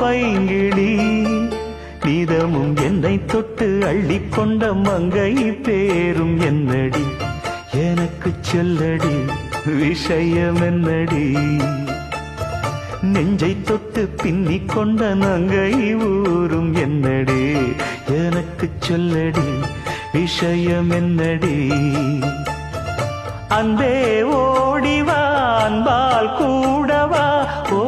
பைங்கிழி. நீதமும் என்னை தொட்டு அள்ளிக்கொண்ட மங்கை பேரும் என்னடி? எனக்கு சொல்லடி விஷயம் என்னடி நெஞ்சை தொட்டு பின்னிக் கொண்ட நங்கை ஊரும் என்னடி? எனக்கு சொல்லடி விஷயம் என்னடி அன்பே ஓடிவா அன்பால் கூடவா? ஓ